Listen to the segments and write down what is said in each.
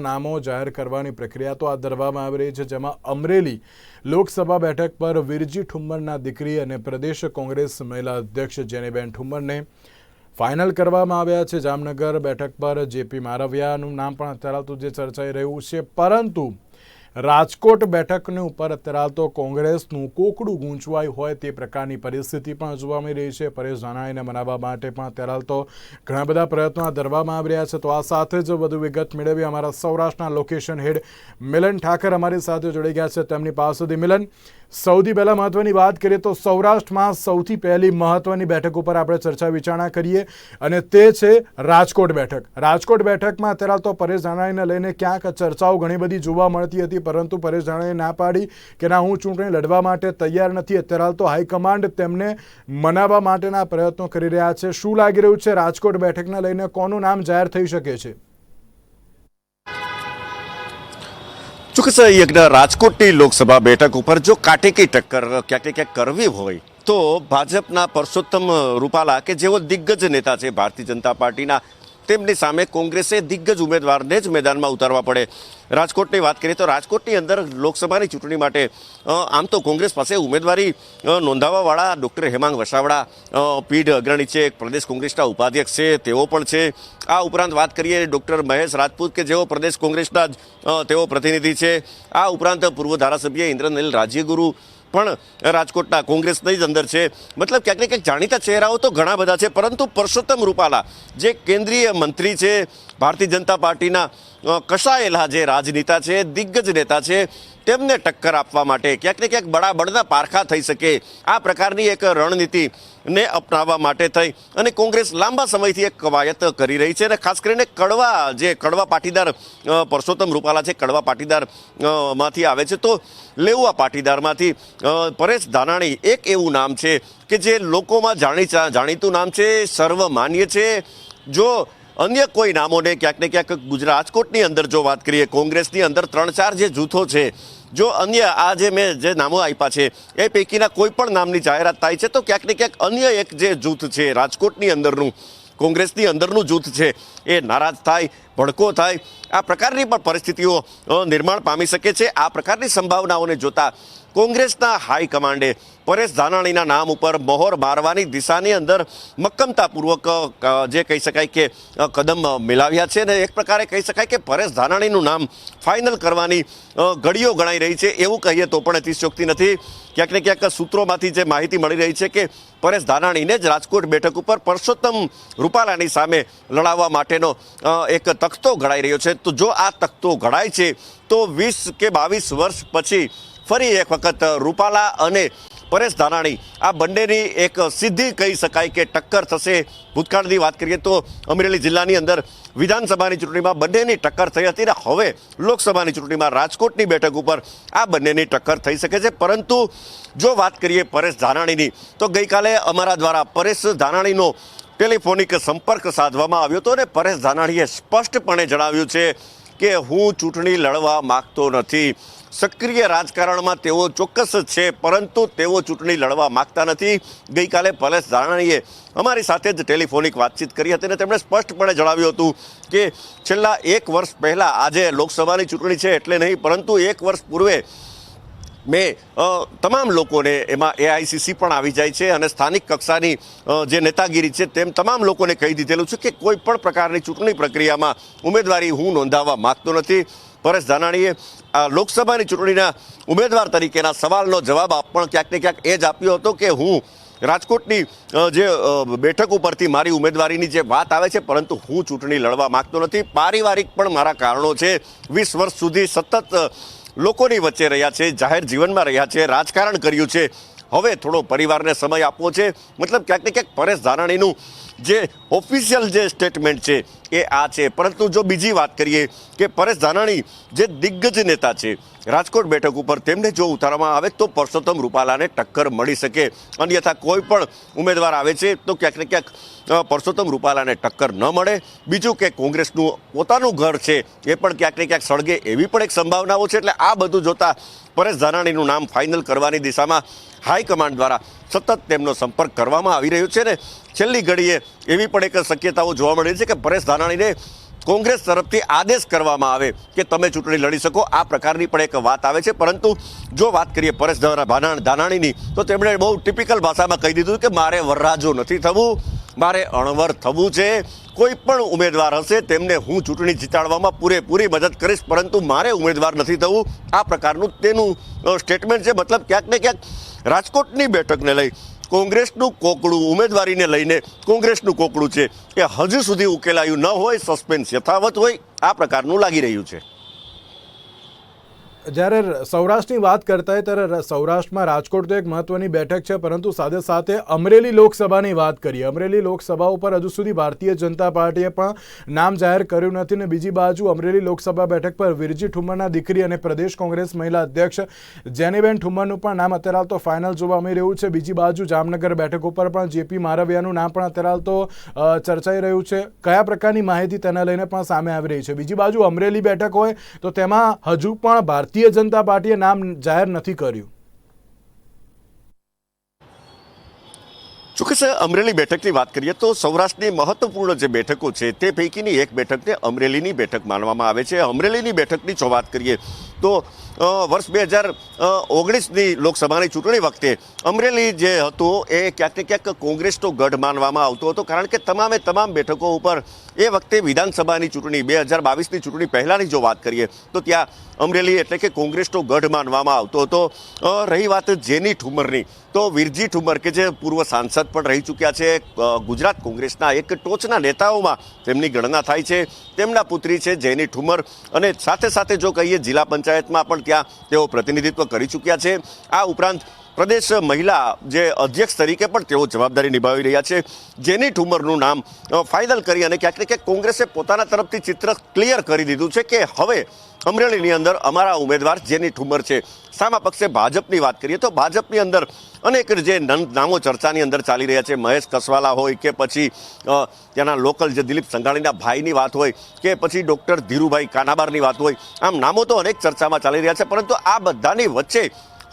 નામો જાહેર કરવાની પ્રક્રિયા તો હાથ ધરવામાં આવી રહી છે, જેમાં અમરેલી લોકસભા બેઠક પર વિરજી ઠુમ્મરના દીકરી અને પ્રદેશ કોંગ્રેસ મહિલા અધ્યક્ષ જેનીબેન ઠુમ્મરને ફાઇનલ કરવામાં આવ્યા છે. જામનગર બેઠક પર જેપી મારવિયાનું નામ પણ અત્યારે જે ચર્ચાઈ રહ્યું છે. પરંતુ રાજકોટ બેઠકની ઉપર અત્યારે તો કોંગ્રેસનું કોકડું ગૂંચવાયું હોય તે પ્રકારની પરિસ્થિતિ પણ જોવા મળી રહી છે. પરેશ ધાનાણીને મનાવવા માટે પણ અત્યારે તો ઘણા બધા પ્રયત્નો ધરવામાં આવી રહ્યા છે. તો આ સાથે જ વધુ વિગત મેળવી અમારા સૌરાષ્ટ્રના લોકેશન હેડ મિલન ઠાકર અમારી સાથે જોડાઈ ગયા છે તેમની પાસેથી. મિલન સૌથી પહેલાં મહત્વની વાત કરીએ તો સૌરાષ્ટ્રમાં સૌથી પહેલી મહત્વની બેઠક ઉપર આપણે ચર્ચા વિચારણા કરીએ અને તે છે રાજકોટ બેઠક. રાજકોટ બેઠકમાં અત્યારે તો પરેશ ધાનાણીને લઈને ક્યાંક ચર્ચાઓ ઘણી બધી જોવા મળતી હતી, પરંતુ પરેશ ધાનાણીએ ના પાડી કે ના, હું ચૂંટણી લડવા માટે તૈયાર નથી. અત્યારે તો હાઈકમાન્ડ તેમને મનાવવા માટેના પ્રયત્નો કરી રહ્યા છે. શું લાગી રહ્યું છે? રાજકોટ બેઠકને લઈને કોનું નામ જાહેર થઈ શકે છે? ચોક્કસ યજ્ઞ રાજકોટની લોકસભા બેઠક ઉપર જો કાટેકી ટક્કર ક્યાંક ક્યાંક કરવી હોય, તો ભાજપના પરસોત્તમ રૂપાલા કે જેઓ દિગ્ગજ નેતા છે, ભારતીય જનતા પાર્ટીના તેમની સામે કોંગ્રેસે દિગ્ગજ ઉમેદવારને જ મેદાનમાં ઉતારવા પડે. રાજકોટની વાત કરીએ તો રાજકોટની અંદર લોકસભાની ચૂંટણી માટે આમ તો કોંગ્રેસ પાસે ઉમેદવારી નોંધાવવાવાળા ડૉક્ટર હેમાંગ વસાવડા પીઢ અગ્રણી છે પ્રદેશ કોંગ્રેસના ઉપાધ્યક્ષ છે, તેઓ પણ છે. આ ઉપરાંત વાત કરીએ ડૉક્ટર મહેશ રાજપૂત કે જેઓ પ્રદેશ કોંગ્રેસના જ તેઓ પ્રતિનિધિ છે. આ ઉપરાંત પૂર્વ ધારાસભ્ય ઇન્દ્રનીલ રાજ્યગુરુ પણ રાજકોટના કોંગ્રેસની જ અંદર છે. મતલબ ક્યાંક ને ક્યાંક જાણીતા ચહેરાઓ તો ઘણા બધા છે, પરંતુ પરસોત્તમ રૂપાલા, જે કેન્દ્રીય મંત્રી છે, ભારતીય જનતા પાર્ટીના કસાયેલા જે રાજનેતા છે, દિગ્ગજ નેતા છે, તેમને ટક્કર આપવા માટે ક્યાંક ને ક્યાંક બળાબળના પારખા થઈ શકે. આ પ્રકારની એક રણનીતિ ને અપનાવવા માટે થઈ. અને કોંગ્રેસ લાંબા સમયથી એક કવાયત કરી રહી છે અને ખાસ કરીને કડવા જે કડવા પાટીદાર પરસોત્તમ રૂપાલા છે, કડવા પાટીદારમાંથી આવે છે, તો લેવા પાટીદારમાંથી પરેશ ધાનાણી એક એવું નામ છે કે જે લોકોમાં જાણી જાણીતું નામ છે, સર્વમાન્ય છે. જો અન્ય કોઈ નામોને ક્યાંક ને ક્યાંક ગુજરાત રાજકોટની અંદર જો વાત કરીએ, કોંગ્રેસની અંદર ત્રણ ચાર જે જૂથો છે જો અન્ય આ જે મેં જે નામો આપ્યા છે, એ પૈકીના કોઈ પણ નામની જાહેરાત થાય છે, તો ક્યાંક ને ક્યાંક અન્ય એક જે જૂથ છે, રાજકોટની અંદરનું, કોંગ્રેસની અંદરનું જૂથ છે, એ નારાજ થાય, ભડકો થાય. આ પ્રકારની પણ પરિસ્થિતિઓ નિર્માણ પામી શકે છે. આ પ્રકારની સંભાવનાઓને જોતા કોંગ્રેસના હાઈકમાન્ડે પરેશ ધાનાણીના નામ ઉપર મહોર મારવાની દિશાની અંદર મક્કમતાપૂર્વક જે કહી શકાય કે કદમ મિલાવ્યા છે અને એક પ્રકારે કહી શકાય કે પરેશ ધાનાણીનું નામ ફાઇનલ કરવાની ઘડીઓ ગણાઈ રહી છે. એવું કહીએ તો પણ અતિશયોક્તિ નથી. ક્યાંક ને ક્યાંક સૂત્રોમાંથી જે માહિતી મળી રહી છે કે પરેશ ધાનાણીને જ રાજકોટ બેઠક ઉપર પરસોત્તમ રૂપાલાની સામે લડાવવા માટેનો એક તખતો ઘડાઈ રહ્યો છે. તો જો આ તખતો ઘડાય છે, તો વીસ કે બાવીસ વર્ષ પછી ફરી એક વખત રૂપાલા અને પરેશ ધાનાણી આ બંનેની એક સીધી કહી શકાય કે ટક્કર થશે. ભૂતકાળની વાત કરીએ તો અમરેલી જિલ્લાની અંદર વિધાનસભાની ચૂંટણીમાં બંનેની ટક્કર થઈ હતી ને હવે લોકસભાની ચૂંટણીમાં રાજકોટની બેઠક ઉપર આ બંનેની ટક્કર થઈ શકે છે. પરંતુ જો વાત કરીએ પરેશ ધાનાણીની, તો ગઈકાલે અમારા દ્વારા પરેશ ધાનાણીનો ટેલિફોનિક સંપર્ક સાધવામાં આવ્યો હતો અને પરેશ ધાનાણીએ સ્પષ્ટપણે જણાવ્યું છે કે હું ચૂંટણી લડવા માંગતો નથી. સક્રિય રાજકારણમાં તેઓ ચોક્કસ છે, પરંતુ તેઓ ચૂંટણી લડવા માગતા નથી. ગઈકાલે પરેશ ધાનાણીએ અમારી સાથે જ ટેલિફોનિક વાતચીત કરી હતી અને તેમણે સ્પષ્ટપણે જણાવ્યું હતું કે છેલ્લા એક વર્ષ પહેલાં આજે લોકસભાની ચૂંટણી છે એટલે નહીં, પરંતુ એક વર્ષ પૂર્વે મેં તમામ લોકોને એમાં એઆઈસીસી પણ આવી જાય છે અને સ્થાનિક કક્ષાની જે નેતાગીરી છે તેમ તમામ લોકોને કહી દીધેલું છે કે કોઈ પણ પ્રકારની ચૂંટણી પ્રક્રિયામાં ઉમેદવારી હું નોંધાવવા માગતો નથી. પરેશ ધાનાણીએ લોકસભાની ચૂંટણીના ઉમેદવાર તરીકેના સવાલનો જવાબ આપ પણ ક્યાંક ને ક્યાંક એ જ આપ્યો હતો કે હું રાજકોટની જે બેઠક ઉપરથી મારી ઉમેદવારીની જે વાત આવે છે, પરંતુ હું ચૂંટણી લડવા માગતો નથી. પારિવારિક પણ મારા કારણો છે. વીસ વર્ષ સુધી સતત લોકોની વચ્ચે રહ્યા છે, જાહેર જીવનમાં રહ્યા છે, રાજકારણ કર્યું છે. હવે થોડો પરિવારને સમય આપવો છે. મતલબ ક્યાંક ને ક્યાંક પરેશ ધાનાણીનું જે ઓફિશિયલ જે સ્ટેટમેન્ટ છે એ આ છે. પરંતુ જો બીજી વાત કરીએ કે પરેશ ધાનાણી જે દિગ્ગજ નેતા છે, રાજકોટ બેઠક ઉપર તેમને જો ઉતારવામાં આવે તો પરસોત્તમ રૂપાલાને ટક્કર મળી શકે. અન્યથા કોઈ પણ ઉમેદવાર આવે છે તો ક્યાંક ને ક્યાંક પરસોત્તમ રૂપાલાને ટક્કર ન મળે. બીજું કે કોંગ્રેસનું પોતાનું ઘર છે, એ પણ ક્યાંક ને ક્યાંક સળગે એવી પણ એક સંભાવનાઓ છે. એટલે આ બધું જોતા પરેશ ધાનાણીનું નામ ફાઇનલ કરવાની દિશામાં હાઈકમાન્ડ દ્વારા સતત તેમનો સંપર્ક કરવામાં આવી રહ્યો છે ને છેલ્લી ઘડીએ એવી પણ એક શક્યતાઓ જોવા મળી છે કે પરેશ ધાનાણીને કોંગ્રેસ તરફથી આદેશ કરવામાં આવે કે તમે ચૂંટણી લડી શકો. આ પ્રકારની પણ એક વાત આવે છે. પરંતુ જો વાત કરીએ પરેશ ધાનાણીની, તો તેમણે બહુ ટિપિકલ ભાષામાં કહી દીધું કે મારે વરરાજો નથી થવું, મારે અણવર થવું છે. કોઈ પણ ઉમેદવાર હશે તેમને હું ચૂંટણી જીતાડવામાં પૂરેપૂરી મદદ કરીશ, પરંતુ મારે ઉમેદવાર નથી થવું. આ પ્રકારનું તેનું સ્ટેટમેન્ટ છે. મતલબ ક્યાંક ને ક્યાંક રાજકોટની બેઠકને લઈ કોંગ્રેસનું કોકડું ઉમેદવારીને લઈને કોંગ્રેસનું કોકડું છે, એ હજુ સુધી ઉકેલાયું ન હોય, સસ્પેન્સ યથાવત હોય, આ પ્રકારનું લાગી રહ્યું છે. જ્યારે સૌરાષ્ટ્રની વાત કરતા હોય ત્યારે સૌરાષ્ટ્રમાં રાજકોટ તો એક મહત્વની બેઠક છે, પરંતુ સાથે સાથે અમરેલી લોકસભાની વાત કરીએ. અમરેલી લોકસભા ઉપર હજુ સુધી ભારતીય જનતા પાર્ટીએ પણ નામ જાહેર કર્યું નથી ને બીજી બાજુ અમરેલી લોકસભા બેઠક પર વિરજી ઠુમ્મરના દીકરી અને પ્રદેશ કોંગ્રેસ મહિલા અધ્યક્ષ જેનીબેન ઠુમ્મરનું પણ નામ અત્યારે હાલ તો ફાઇનલ જોવા મળી રહ્યું છે. બીજી બાજુ જામનગર બેઠક ઉપર પણ જેપી મારવિયાનું નામ પણ અત્યારે હાલ તો ચર્ચાઈ રહ્યું છે. કયા પ્રકારની માહિતી તેને લઈને પણ સામે આવી રહી છે. બીજી બાજુ અમરેલી બેઠક હોય તો તેમાં હજુ પણ ભારતીય જનતા પાર્ટીએ નામ જાહેર નથી કર્યું. ચોક્કસ અમરેલી બેઠકની વાત કરીએ તો સૌરાષ્ટ્રની મહત્વપૂર્ણ જે બેઠકો છે તે પૈકીની એક બેઠકને અમરેલીની બેઠક માનવામાં આવે છે. અમરેલીની બેઠકની જો વાત કરીએ તો વર્ષ બે હજાર ઓગણીસની લોકસભાની ચૂંટણી વખતે અમરેલી જે હતું એ ક્યાંક ને ક્યાંક કોંગ્રેસનો ગઢ માનવામાં આવતો હતો. કારણ કે તમામે તમામ બેઠકો ઉપર એ વખતે વિધાનસભાની ચૂંટણી, બે હજાર બાવીસની ચૂંટણી પહેલાંની જો વાત કરીએ તો ત્યાં અમરેલી એટલે કે કોંગ્રેસનો ગઢ માનવામાં આવતો હતો. રહી વાત જેની ઠુમરની. તો વિરજી ઠુમર કે જે પૂર્વ સાંસદ પણ રહી ચૂક્યા છે ગુજરાત કોંગ્રેસના એક ટોચના નેતાઓમાં તેમની ગણના થાય છે. તેમના પુત્રી છે જેની ઠુમર અને સાથે સાથે જો કહીએ જિલ્લા પંચાયતમાં પણ ત્યાં તેઓ પ્રતિનિધિત્વ કરી ચૂક્યા છે. આ ઉપરાંત પ્રદેશ મહિલા જે અધ્યક્ષ તરીકે પણ તેઓ જવાબદારી નિભાવી રહ્યા છે. જેની ઠુમરનું નામ ફાઇનલ કરી અને ક્યાંક ને ક્યાંક કોંગ્રેસે પોતાના તરફથી ચિત્ર ક્લિયર કરી દીધું છે કે હવે અમરેલીની અંદર અમારા ઉમેદવાર, જેની ઠુમર છે, સામા પક્ષે ભાજપની વાત કરીએ તો ભાજપની અંદર અનેક જે નામો ચર્ચાની અંદર ચાલી રહ્યા છે. મહેશ કસવાલા હોય કે પછી ત્યાંના લોકલ જે દિલીપ સંઘાણીના ભાઈની વાત હોય કે પછી ડૉક્ટર ધીરુભાઈ કાનાબારની વાત હોય, આમ નામો તો અનેક ચર્ચામાં ચાલી રહ્યા છે, પરંતુ આ બધાની વચ્ચે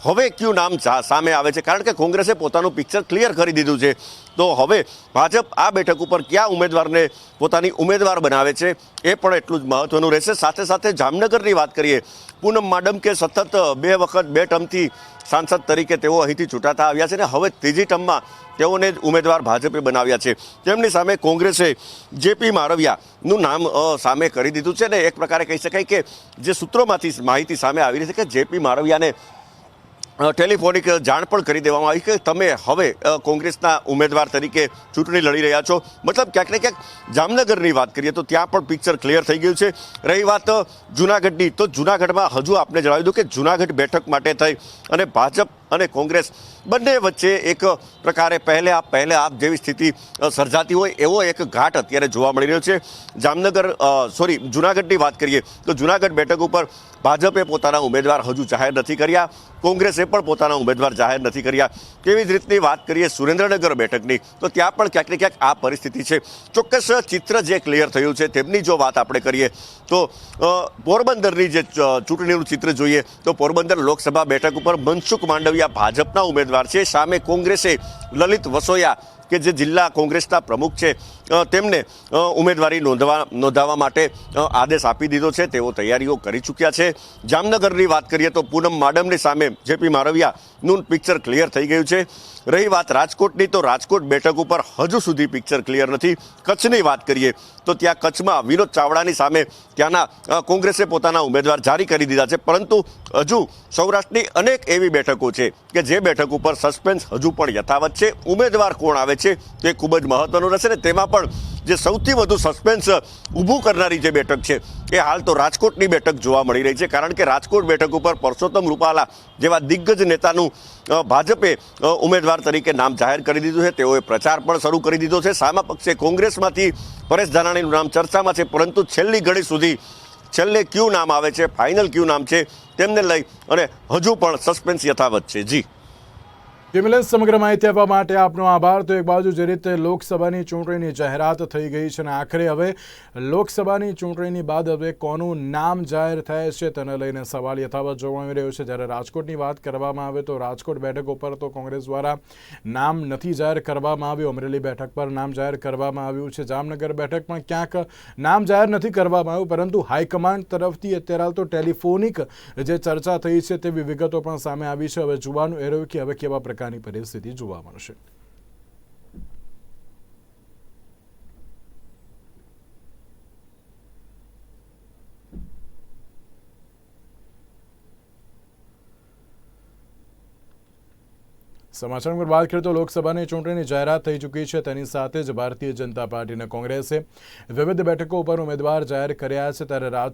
હવે ક્યુ નામ સામે આવે છે? કારણ કે કોંગ્રેસે પોતાનું પિક્ચર ક્લિયર કરી દીધું છે. તો હવે ભાજપ આ બેઠક ઉપર કયા ઉમેદવારને પોતાની ઉમેદવાર બનાવે છે એ પણ એટલું જ મહત્વનું રહેશે. સાથે સાથે જામનગરની વાત કરીએ, પૂનમ માડમ કે સતત બે વખત બે ટર્મથી સાંસદ તરીકે તેઓ અહીંથી ચૂંટાતા આવ્યા છે ને હવે ત્રીજી ટર્મમાં તેઓને જ ઉમેદવાર ભાજપે બનાવ્યા છે. તેમની સામે કોંગ્રેસે જેપી મારવિયાનું નામ સામે કરી દીધું છે ને એક પ્રકારે કહી શકાય કે જે સૂત્રોમાંથી માહિતી સામે આવી રહી છે કે જેપી મારવિયાને ટેલિફોનિક જાણ પણ કરી દેવામાં આવી કે તમે હવે કોંગ્રેસના ઉમેદવાર તરીકે ચૂંટણી લડી રહ્યા છો. મતલબ ક્યાંક ને ક્યાંક જામનગરની વાત કરીએ તો ત્યાં પણ પિક્ચર ક્લિયર થઈ ગયું છે. રહી વાત જૂનાગઢની. તો જૂનાગઢમાં હજુ આપને જણાવી દઉં કે જૂનાગઢ બેઠક માટે થઈ અને ભાજપ અને કોંગ્રેસ બંને વચ્ચે એક પ્રકારે પહેલે આપ પહેલે આપ જેવી સ્થિતિ સર્જાતી હોય એવો એક ઘાટ અત્યારે જોવા મળી રહ્યો છે. જામનગર સોરી, જૂનાગઢની વાત કરીએ તો જૂનાગઢ બેઠક ઉપર ભાજપે પોતાના ઉમેદવાર હજુ જાહેર નથી કર્યા. કોંગ્રેસે પણ પોતાના ઉમેદવાર જાહેર નથી કર્યા. તેવી જ રીતની વાત કરીએ સુરેન્દ્રનગર બેઠકની, તો ત્યાં પણ ક્યાંક ને ક્યાંક આ પરિસ્થિતિ છે. ચોક્કસ ચિત્ર જે ક્લિયર થયું છે તેમની જો વાત આપણે કરીએ તો પોરબંદરની જે ચૂંટણીનું ચિત્ર જોઈએ તો પોરબંદર લોકસભા બેઠક ઉપર મનસુખ માંડવિયા ભાજપના ઉમેદવાર છે. સામે કોંગ્રેસે લલિત વસોયા કે જે જિલ્લા કોંગ્રેસના પ્રમુખ છે તેમને ઉમેદવારી નોંધવા, નોંધાવવા માટે આદેશ આપી દીધો છે. તેઓ તૈયારીઓ કરી ચૂક્યા છે. જામનગરની વાત કરીએ તો પૂનમ માડમની સામે જેપી મારવિયાનું પિક્ચર ક્લિયર થઈ ગયું છે. રહી વાત રાજકોટની તો રાજકોટ બેઠક ઉપર હજુ સુધી પિક્ચર ક્લિયર નથી. કચ્છની વાત કરીએ તો ત્યાં કચ્છમાં વિનોદ ચાવડાની સામે ત્યાંના કોંગ્રેસે પોતાના ઉમેદવાર જારી કરી દીધા છે. પરંતુ હજુ સૌરાષ્ટ્રની અનેક એવી બેઠકો છે કે જે બેઠક ઉપર સસ્પેન્સ હજુ પણ યથાવત છે. ઉમેદવાર કોણ આવે છે તે ખૂબ જ મહત્વનું રહેશે ને તેમાં પણ જે સૌથી વધુ સસ્પેન્સ ઊભું કરનારી જે બેઠક છે, એ હાલ તો રાજકોટની બેઠક જોવા મળી રહી છે. કારણ કે રાજકોટ બેઠક ઉપર પરસોત્તમ રૂપાલા જેવા દિગ્ગજ નેતાનું ભાજપે ઉમેદવાર તરીકે નામ જાહેર કરી દીધું છે. તેઓએ પ્રચાર પણ શરૂ કરી દીધો છે. સામા પક્ષે કોંગ્રેસમાંથી પરેશ ધાનાણીનું નામ ચર્ચામાં છે, પરંતુ છેલ્લી ઘડી સુધી છેલ્લે કયું નામ આવે છે, ફાઇનલ કયું નામ છે, તેમને લઈ અને હજુ પણ સસ્પેન્સ યથાવત છે. જી. વિમલન સમગ્ર માહિતી આપવા માટે આપનો આભાર. તો એક બાજુ જે રીતે લોકસભાની ચૂંટણીની જાહેરાત થઈ ગઈ છે અને આખરે હવે લોકસભાની ચૂંટણીની બાદ હવે કોનું નામ જાહેર થાય છે તેને લઈને સવાલ યથાવત જોવા મળી રહ્યો છે. જ્યારે રાજકોટની વાત કરવામાં આવે તો રાજકોટ બેઠક ઉપર તો કોંગ્રેસ દ્વારા નામ નથી જાહેર કરવામાં આવ્યું. અમરેલી બેઠક પર નામ જાહેર કરવામાં આવ્યું છે. જામનગર બેઠક પણ ક્યાંક નામ જાહેર નથી કરવામાં આવ્યું, પરંતુ હાઈકમાન્ડ તરફથી અત્યારે હાલ તો ટેલિફોનિક જે ચર્ચા થઈ છે તેવી વિગતો પણ સામે આવી છે. હવે જોવાનું એ રહ્યું કે હવે કેવા પ્રકારની પરિસ્થિતિ જોવા મળશે. સમાચાર પર વાત કરીએ તો લોકસભાની ચૂંટણીની જાહેરાત થઈ ચૂકી છે. તેની સાથે જ ભારતીય જનતા પાર્ટી અને કોંગ્રેસે વિવિધ બેઠકો ઉપર ઉમેદવાર જાહેર કર્યા છે. ત્યારે રાજ